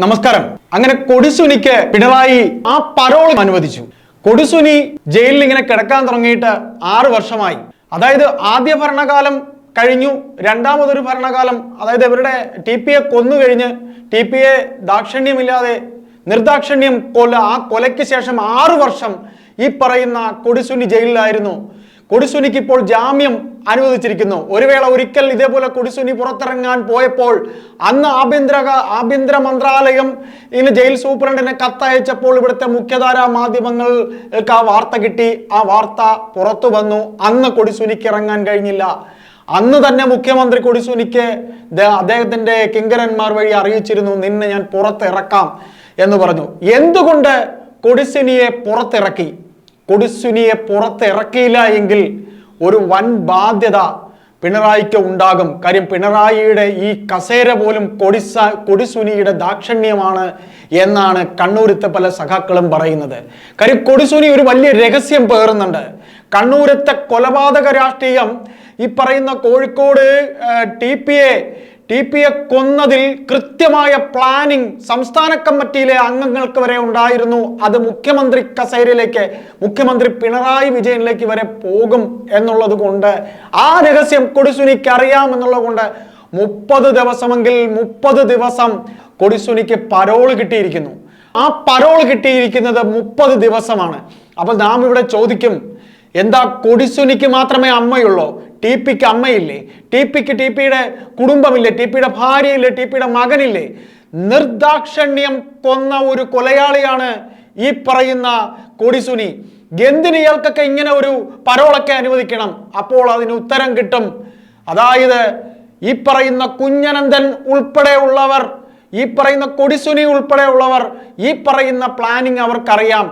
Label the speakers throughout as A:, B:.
A: നമസ്കാരം. അങ്ങനെ കൊടിസുനിക്ക് പിണറായി ആ പരോൾ അനുവദിച്ചു. കൊടിസുനി ജയിലിൽ ഇങ്ങനെ കിടക്കാൻ തുടങ്ങിയിട്ട് ആറ് വർഷമായി. അതായത് ആദ്യ ഭരണകാലം കഴിഞ്ഞു രണ്ടാമതൊരു ഭരണകാലം അതായത് ഇവരുടെ ടി പി എ കൊന്നു കഴിഞ്ഞ് ടി പി എ ദാക്ഷിണ്യമില്ലാതെ നിർദാക്ഷിണ്യം കൊല ആ കൊലയ്ക്ക് ശേഷം ആറു വർഷം ഈ പറയുന്ന കൊടിസുനി ജയിലിലായിരുന്നു. കൊടിസുനിക്ക് ഇപ്പോൾ ജാമ്യം അനുവദിച്ചിരിക്കുന്നു. ഒരു വേള ഒരിക്കൽ ഇതേപോലെ കൊടിസുനി പുറത്തിറങ്ങാൻ പോയപ്പോൾ അന്ന് ആഭ്യന്തര ആഭ്യന്തര മന്ത്രാലയം ഇന്ന് ജയിൽ സൂപ്രണ്ടിനെ കത്തയച്ചപ്പോൾ ഇവിടുത്തെ മുഖ്യധാരാ മാധ്യമങ്ങൾക്ക് ആ വാർത്ത കിട്ടി. ആ വാർത്ത പുറത്തു വന്നു. അന്ന് കൊടിസുനിക്ക് ഇറങ്ങാൻ കഴിഞ്ഞില്ല. അന്ന് തന്നെ മുഖ്യമന്ത്രി കൊടിസുനിക്ക് അദ്ദേഹത്തിന്റെ കിങ്കരന്മാർ വഴി അറിയിച്ചിരുന്നു നിന്നെ ഞാൻ പുറത്തിറക്കാം എന്ന് പറഞ്ഞു. എന്തുകൊണ്ട് കൊടിസുനിയെ പുറത്തിറക്കി? കൊടിസുനിയെ പുറത്തിറക്കിയില്ല എങ്കിൽ ഒരു വൻ ബാധ്യത പിണറായിക്ക് ഉണ്ടാകും. കാര്യം പിണറായിയുടെ ഈ കസേര പോലും കൊടിസ കൊടിസുനിയുടെ ദാക്ഷണ്യമാണ് എന്നാണ് കണ്ണൂരത്തെ പല സഖാക്കളും പറയുന്നത്. കാര്യം കൊടിസുനി ഒരു വലിയ രഹസ്യം പേറുന്നുണ്ട്. കണ്ണൂരത്തെ കൊലപാതക രാഷ്ട്രീയം ഈ പറയുന്ന Kozhikode T P A T P A കൊന്നതിൽ കൃത്യമായ പ്ലാനിംഗ് സംസ്ഥാന കമ്മിറ്റിയിലെ അംഗങ്ങൾക്ക് വരെ ഉണ്ടായിരുന്നു. അത് മുഖ്യമന്ത്രി കസേരയിലേക്ക് മുഖ്യമന്ത്രി പിണറായി വിജയനിലേക്ക് വരെ പോകും എന്നുള്ളത് കൊണ്ട് ആ രഹസ്യം കൊടിസുനിക്ക് അറിയാം എന്നുള്ളത് കൊണ്ട് മുപ്പത് ദിവസമെങ്കിൽ മുപ്പത് ദിവസം കൊടിസുനിക്ക് പരോൾ കിട്ടിയിരിക്കുന്നു. ആ പരോൾ കിട്ടിയിരിക്കുന്നത് മുപ്പത് ദിവസമാണ്. അപ്പോൾ നാം ഇവിടെ ചോദിക്കും എന്താ കൊടിസുനിക്ക് മാത്രമേ അമ്മയുള്ളൂ? ടി പിക്ക് അമ്മയില്ലേ? ടി പിക്ക് ടി പിയുടെ കുടുംബമില്ലേ? ടി പിയുടെ ഭാര്യയില്ലേ? ടി പിയുടെ മകനില്ലേ? നിർദാക്ഷണ്യം കൊന്ന ഒരു കൊലയാളിയാണ് ഈ പറയുന്ന കൊടിസുനി. എന്തിന് ഇയാൾക്കൊക്കെ ഇങ്ങനെ ഒരു പരോളൊക്കെ അനുവദിക്കണം? അപ്പോൾ അതിന് ഉത്തരം കിട്ടും. അതായത് ഈ പറയുന്ന കുഞ്ഞനന്ദൻ ഉൾപ്പെടെയുള്ളവർ ഈ പറയുന്ന കൊടിസുനി ഉൾപ്പെടെയുള്ളവർ ഈ പറയുന്ന പ്ലാനിങ് അവർക്കറിയാം.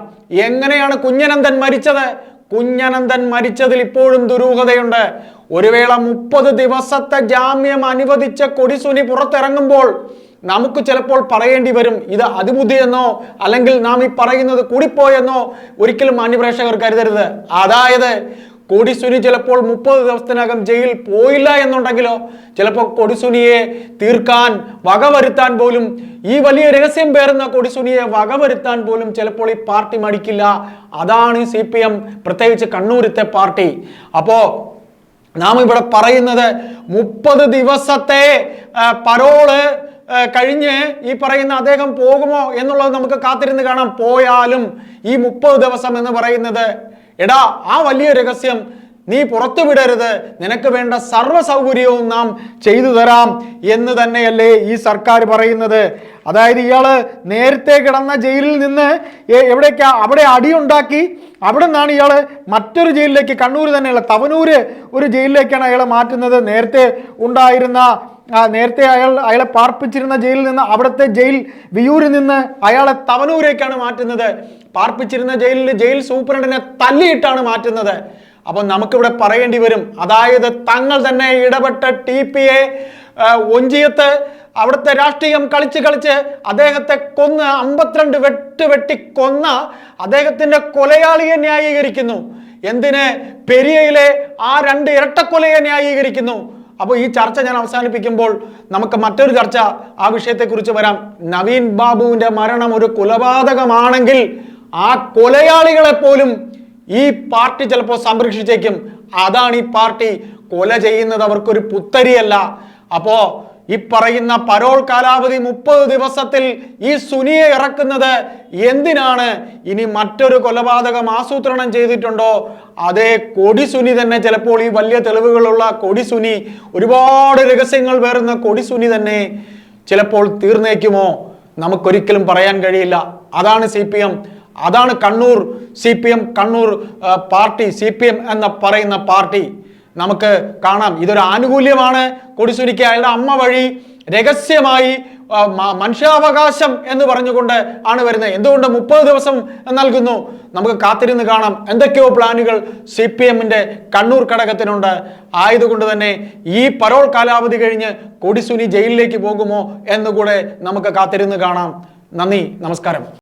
A: എങ്ങനെയാണ് കുഞ്ഞനന്ദൻ മരിച്ചത്? കുഞ്ഞനന്ദൻ മരിച്ചതിൽ ഇപ്പോഴും ദുരൂഹതയുണ്ട്. ഒരു വേള മുപ്പത് ദിവസത്തെ ജാമ്യം അനുവദിച്ച കൊടിസുനി പുറത്തിറങ്ങുമ്പോൾ നമുക്ക് ചിലപ്പോൾ പറയേണ്ടി വരും ഇത് അതിബുദ്ധിയെന്നോ അല്ലെങ്കിൽ നാം ഈ പറയുന്നത് കൂടിപ്പോയെന്നോ ഒരിക്കലും മാന്യപ്രേക്ഷകർ കരുതരുത്. അതായത് കൊടിസുനി ചിലപ്പോൾ മുപ്പത് ദിവസത്തിനകം ജയിൽ പോയില്ല എന്നുണ്ടെങ്കിലോ ചിലപ്പോൾ കൊടിസുനിയെ തീർക്കാൻ വകവരുത്താൻ പോലും ഈ വലിയ രഹസ്യം പേറുന്ന കൊടിസുനിയെ വകവരുത്താൻ പോലും ചിലപ്പോൾ ഈ പാർട്ടി മടിക്കില്ല. അതാണ് സി പി എം പ്രത്യേകിച്ച് കണ്ണൂരത്തെ പാർട്ടി. അപ്പോ നാം ഇവിടെ പറയുന്നത് മുപ്പത് ദിവസത്തെ പരോൾ കഴിഞ്ഞ് ഈ പറയുന്ന അദ്ദേഹം പോകുമോ എന്നുള്ളത് നമുക്ക് കാത്തിരുന്ന് കാണാം. പോയാലും ഈ മുപ്പത് ദിവസം എന്ന് പറയുന്നത് എടാ ആ വലിയ രഹസ്യം നീ പുറത്തു വിടരുത്. നിനക്ക് വേണ്ട സർവ സൗകര്യവും നാം ചെയ്തു തരാം എന്ന് തന്നെയല്ലേ ഈ സർക്കാർ പറയുന്നത്. അതായത് ഇയാൾ നേരത്തെ കിടന്ന ജയിലിൽ നിന്ന് എവിടേക്കാ അവിടെ അടിയുണ്ടാക്കി. അവിടെ നിന്നാണ് ഇയാൾ മറ്റൊരു ജയിലിലേക്ക് കണ്ണൂർ തന്നെയുള്ള തവനൂര് ഒരു ജയിലിലേക്കാണ് അയാളെ മാറ്റുന്നത്. നേരത്തെ ഉണ്ടായിരുന്ന നേരത്തെ അയാൾ അയാളെ പാർപ്പിച്ചിരുന്ന ജയിലിൽ നിന്ന് അവിടുത്തെ ജയിൽ വിയൂരിൽ നിന്ന് അയാളെ തവനൂരേക്കാണ് മാറ്റുന്നത്. പാർപ്പിച്ചിരുന്ന ജയിലിൽ ജയിൽ സൂപ്രണ്ടിനെ തല്ലിയിട്ടാണ് മാറ്റുന്നത്. അപ്പം നമുക്കിവിടെ പറയേണ്ടി വരും. അതായത് തങ്ങൾ തന്നെ ഇടപെട്ട ടി പി എ ഒഞ്ചിയത്ത് അവിടുത്തെ രാഷ്ട്രീയം കളിച്ച് കളിച്ച് അദ്ദേഹത്തെ കൊന്ന് അമ്പത്തിരണ്ട് വെട്ട് വെട്ടി കൊന്ന അദ്ദേഹത്തിന്റെ കൊലയാളിയെ ന്യായീകരിക്കുന്നു. എന്തിന്? പെരിയയിലെ ആ രണ്ട് ഇരട്ടക്കൊലയെ ന്യായീകരിക്കുന്നു. അപ്പോൾ ഈ ചർച്ച ഞാൻ അവസാനിപ്പിക്കുമ്പോൾ നമുക്ക് മറ്റൊരു ചർച്ച ആ വിഷയത്തെക്കുറിച്ച് വരാം. നവീൻ ബാബുവിന്റെ മരണം ഒരു കൊലപാതകമാണെങ്കിൽ ആ കൊലയാളികളെ പോലും ഈ പാർട്ടി ചിലപ്പോൾ സംരക്ഷിച്ചേക്കും. അതാണ് ഈ പാർട്ടി. കൊല ചെയ്യുന്നത് അവർക്കൊരു പുത്തരിയല്ല. അപ്പോ ഈ പറയുന്ന പരോൾ കാലാവധി മുപ്പത് ദിവസത്തിൽ ഈ സുനിയെ ഇറക്കുന്നത് എന്തിനാണ്? ഇനി മറ്റൊരു കൊലപാതകം ആസൂത്രണം ചെയ്തിട്ടുണ്ടോ? അതേ കൊടിസുനി തന്നെ ചിലപ്പോൾ ഈ വലിയ തെളിവുകളുള്ള കൊടിസുനി ഒരുപാട് രഹസ്യങ്ങൾ വേറുന്ന കൊടിസുനി തന്നെ ചിലപ്പോൾ തീർന്നേക്കുമോ? നമുക്കൊരിക്കലും പറയാൻ കഴിയില്ല. അതാണ് സി പി എം. അതാണ് Kannur C P M Kannur party C P M എന്ന പറയുന്ന പാർട്ടി. നമുക്ക് കാണാം. ഇതൊരു ആനുകൂല്യമാണ്. കൊടിസുരിക്ക് അയാളുടെ അമ്മ വഴി രഹസ്യമായി മനുഷ്യാവകാശം എന്ന് പറഞ്ഞുകൊണ്ട് ആണ് വരുന്നത്. എന്തുകൊണ്ട് മുപ്പത് ദിവസം നൽകുന്നു? നമുക്ക് കാത്തിരുന്ന് കാണാം. എന്തൊക്കെയോ പ്ലാനുകൾ സി പി എമ്മിന്റെ കണ്ണൂർ ഘടകത്തിനുണ്ട് ആയതുകൊണ്ട് തന്നെ ഈ പരോൾ കാലാവധി കഴിഞ്ഞ് കൊടിസുനി ജയിലിലേക്ക് പോകുമോ എന്നുകൂടെ നമുക്ക് കാത്തിരുന്ന് കാണാം. നന്ദി. നമസ്കാരം.